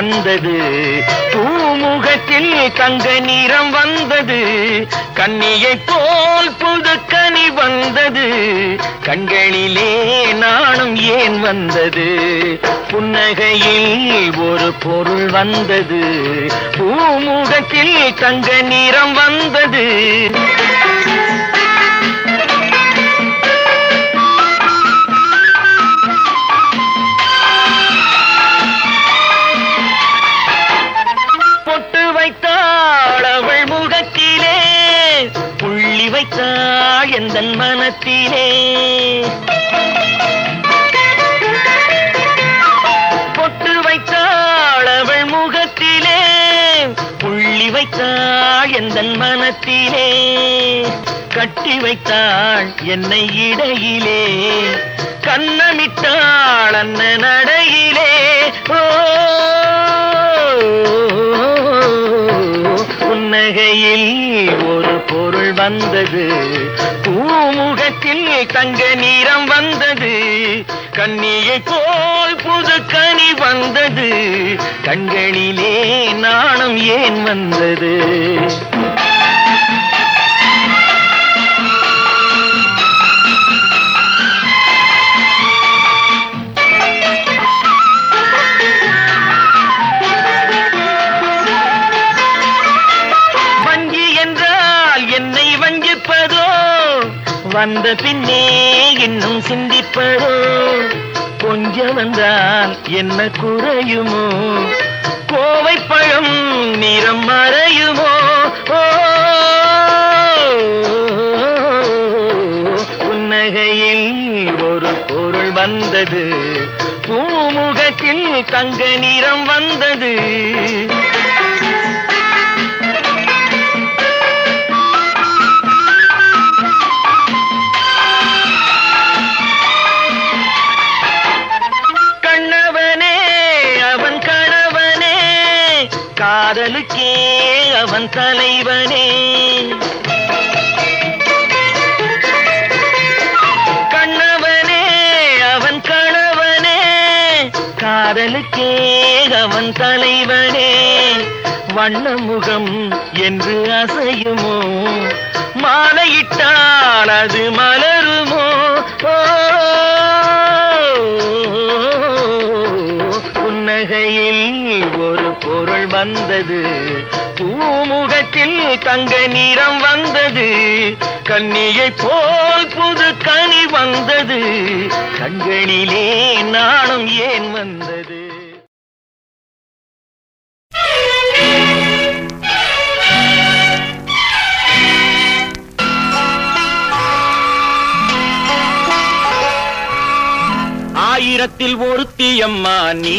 வந்தது பூமுகத்தில் தங்க நிறம் வந்தது. கண்ணியை போல் புது கனி வந்தது. கண்களிலே நாணம் ஏன் வந்தது? புன்னகையில் ஒரு பொருள் வந்தது. பூமுகத்தில் தங்க நிறம் வந்தது. வைத்தாள் எந்த மனத்திலே. பொட்டு வைத்தாள் அவள் முகத்திலே. புள்ளி வைத்தாள் எந்த மனத்திலே. கட்டி வைத்தாள் என்னை இடையிலே. கண்ணமிட்டாள் அண்ணன் நடையிலே ஓ புன்னகையில் ஒரு பொருள் வந்தது. பூமுகத்தில் தங்க நிறம் வந்தது. கண்ணியை போல் புது கனி வந்தது. கண்களிலே நாணம் ஏன் வந்தது? வந்த பின்னே இன்னும் சிந்திப்பதோ? கொஞ்சம் வந்தால் என்ன குறையுமோ? கோவை பழம் நிறம் மறையுமோ? புன்னகையில் ஒரு பொருள் வந்தது. பூமுகத்தில் தங்க நிறம் வந்தது. காதலுக்கே அவன் தலைவனே. கண்ணவனே அவன் கணவனே. காதலுக்கே அவன் தலைவனே. வண்ண முகம் என்று அசையுமோ? மாலையிட்டால் அது மலருமோ? ஓ, வந்தது. பூமுகத்தில் தங்க நிறம் வந்தது. கண்ணியை போல் புது கனி வந்தது. கண்களிலே நாணம் ஏன் வந்தது? ஆயிரத்தில் ஒருத்தியம்மா நீ.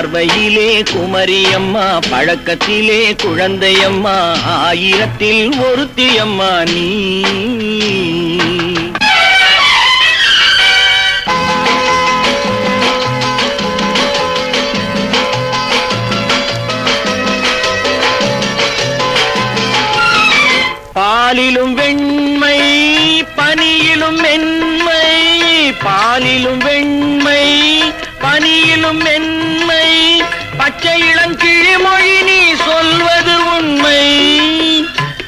பார்வையிலே குமரியம்மா பழக்கத்திலே குழந்தையம்மா ஆயிரத்தில் ஒருத்தியம்மா நீ. பாலிலும் வெண்மை பனியிலும் மென்மை பாலிலும் வெண்மை பச்சை இளங்கிழிமொழி நீ சொல்வது உண்மை.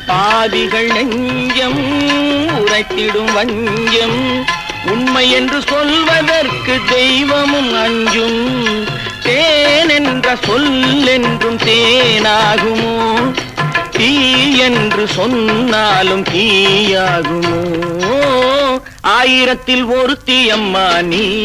பாதிகள் நெஞ்சம் உரைத்திடும் வஞ்சம். உண்மை என்று சொல்வதற்கு தெய்வமும் அஞ்சும். தேன் என்ற சொல் என்றும் தேனாகுமோ? தீ என்று சொன்னாலும் தீயாகுமோ? ஆயிரத்தில் ஒரு தீயம்மா நீ.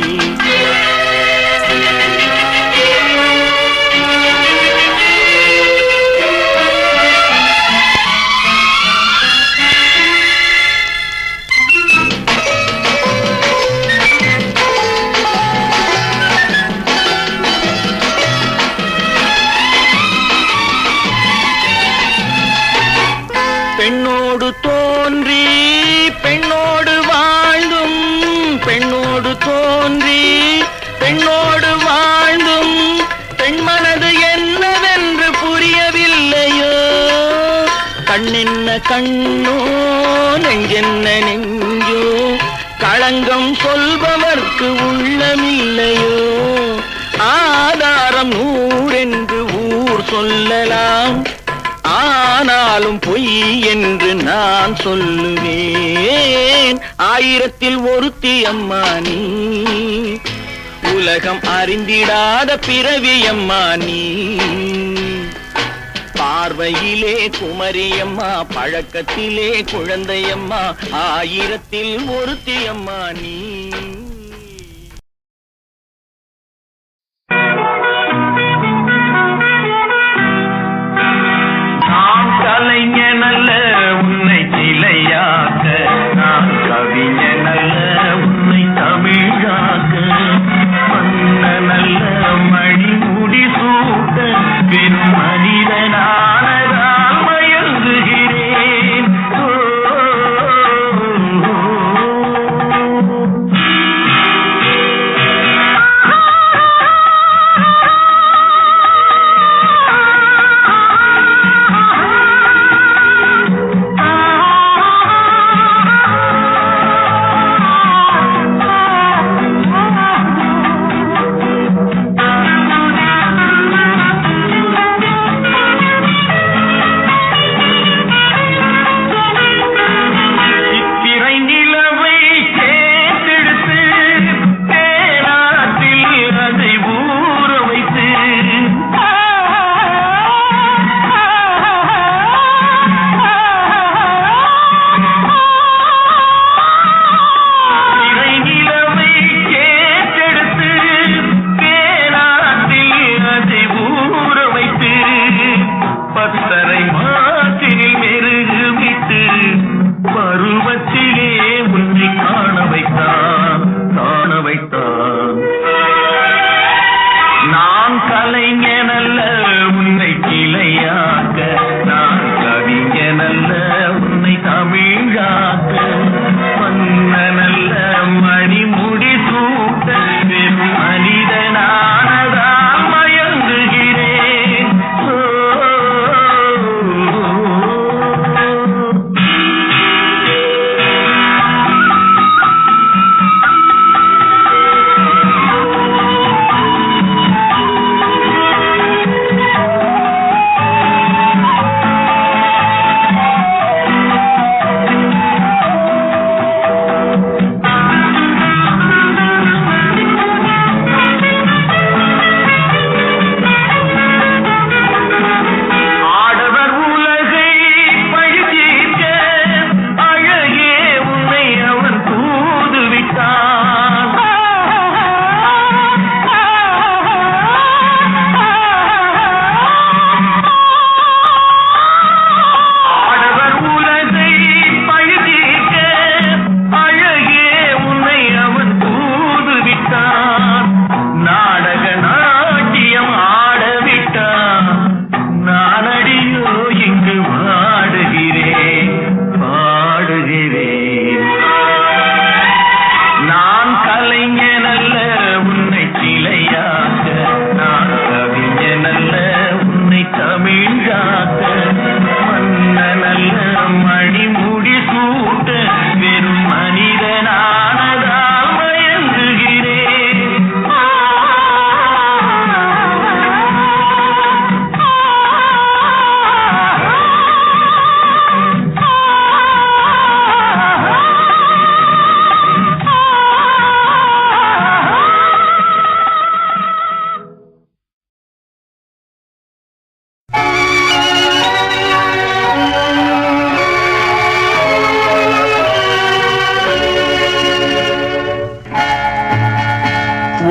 கண்ணோ நெஞ்சென்ன நெஞ்சோ? களங்கம் சொல்பவர்க்கு உள்ளமில்லையோ? ஆதாரம் நூறென்று ஊர் சொல்லலாம். ஆனாலும் பொய் என்று நான் சொல்லுவேன். ஆயிரத்தில் ஒருத்தி அம்மா நீ. உலகம் அறிந்திடாத பிறவி அம்மா நீ. பார்வையிலே குமரியம்மா பழக்கத்திலே குழந்தையம்மா ஆயிரத்தில் ஒருத்தியம்மா நீ.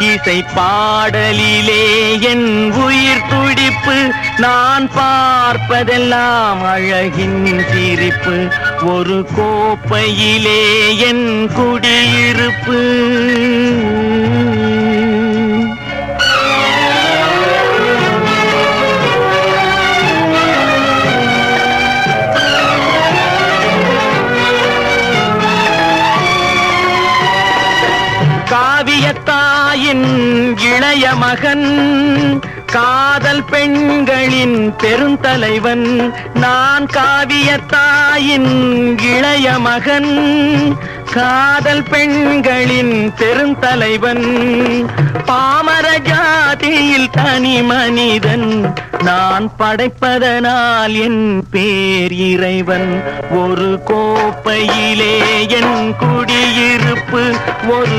இசை பாடலிலே என் உயிர் துடிப்பு. நான் பார்ப்பதெல்லாம் அழகின் சிரிப்பு. ஒரு கோப்பையிலே என் குடியிருப்பு. காவியத்தான் தாயின் இளைய மகன் காதல் பெண்களின் பெருந்தலைவன். நான் காவியத்தாயின் இளைய மகன் காதல் பெண்களின் பெருந்தலைவன். பாமர ஜாதியில் தனி மனிதன் நான் படைப்பதனால் என் பேர் இறைவன். ஒரு கோப்பையிலே என் குடியிருப்பு ஒரு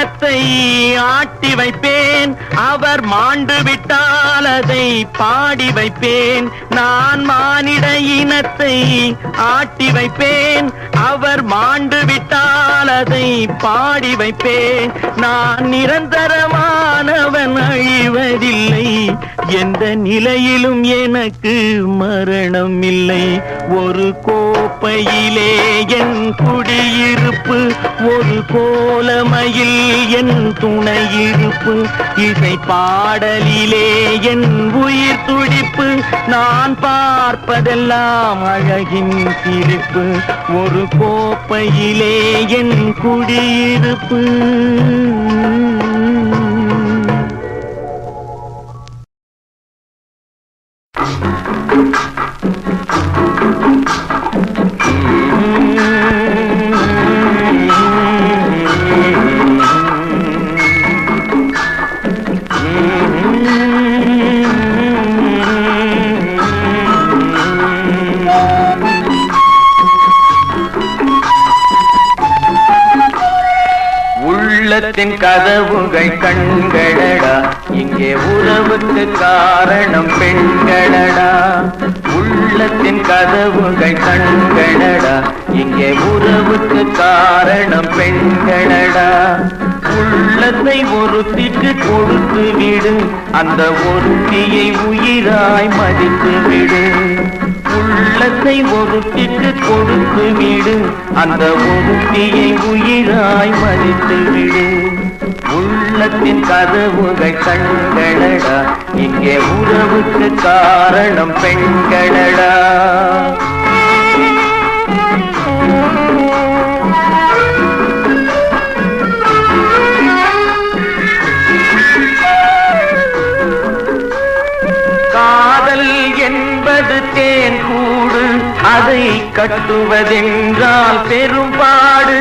இனத்தை ஆட்டி வைப்பேன். அவர் மாண்டு விட்டால் அதை பாடி வைப்பேன். நான் மானிட இனத்தை ஆட்டி வைப்பேன். அவர் மாண்டு விட்டால் அதை பாடி வைப்பேன் நான் நிரந்தரமானவன் அழிவதில்லை. எந்த நிலையிலும் எனக்கு மரணம் இல்லை ஒரு கோப்பையிலே என் குடியிருப்பு ஒரு கோலமையில் என் துணையிருப்பு. இசை பாடலிலே என் உயிர் துடிப்பு. நான் பார்ப்பதெல்லாம் அழகின் சிரிப்பு. ஒரு கோப்பையிலே என் குடியிருப்பு. கதவுகள் கண்களடா. இங்கே உறவுக்கு காரணம் பெண்களடா. உள்ளத்தின் கதவுகள் கண்களடா. இங்கே உறவுக்கு காரணம் பெண்களடா. உள்ளத்தை ஒருத்திக்கு கொடுத்து விடு. அந்த ஒருத்தியை உயிராய் மதித்து விடு. உள்ளத்தை ஒருத்திக்கு கொடுத்து விடு. அந்த ஒருத்தியை உயிராய் மதித்து விடு. உள்ளத்தின் கதவுகள் கண்களடா இங்கே உறவுக்கு காரணம் பெண்களடா காதல் என்பது தேன் கூடு. அதை கட்டுவதென்றால் பெரும்பாடு.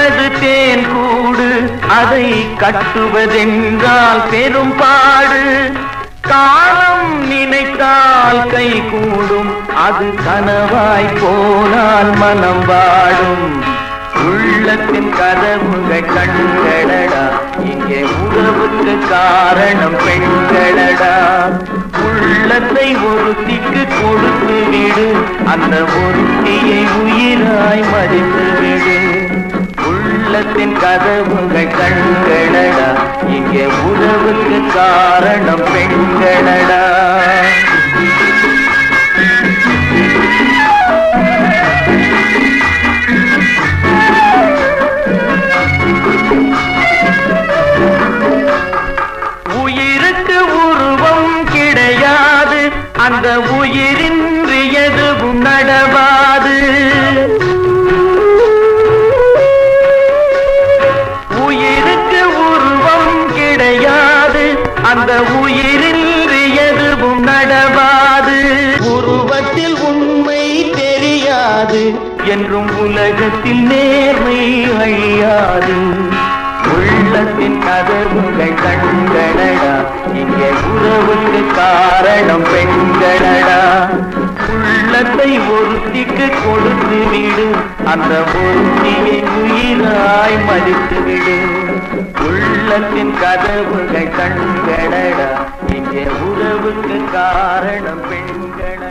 என்பது தேன் கூடு. அதை கட்டுவதென்றால் பெரும்பாடு காலம் நினைத்தால் கை கூடும். அது கனவாய் போனால் மனம் வாடும். உள்ளத்தின் கதவுகள் கண்களடா இங்கே உறவுக்கு காரணம் பெண்களடா உள்ளத்தை ஒருத்திக்கு கொடுத்து விடு. அந்த ஒருத்தியை உயிராய் மதித்து விடு. உள்ளத்தின் கதவுங்கள் கண்களடா இங்கே உறவுக்கு காரணம் பெண்களடா. என்றும் உலகத்தில் நேர்மை அழியாது. உள்ளத்தின் கதவுகள் கண்களடா இங்கே உறவுக்கு காரணம் பெண்களடா உள்ளத்தை ஒருத்திக்கு கொடுத்து விடு. அந்த ஒருத்தியை உயிராய் மதித்து விடு. உள்ளத்தின் கதவுகள் கண்களடா இங்கே உறவுக்கு காரணம் பெண்களடா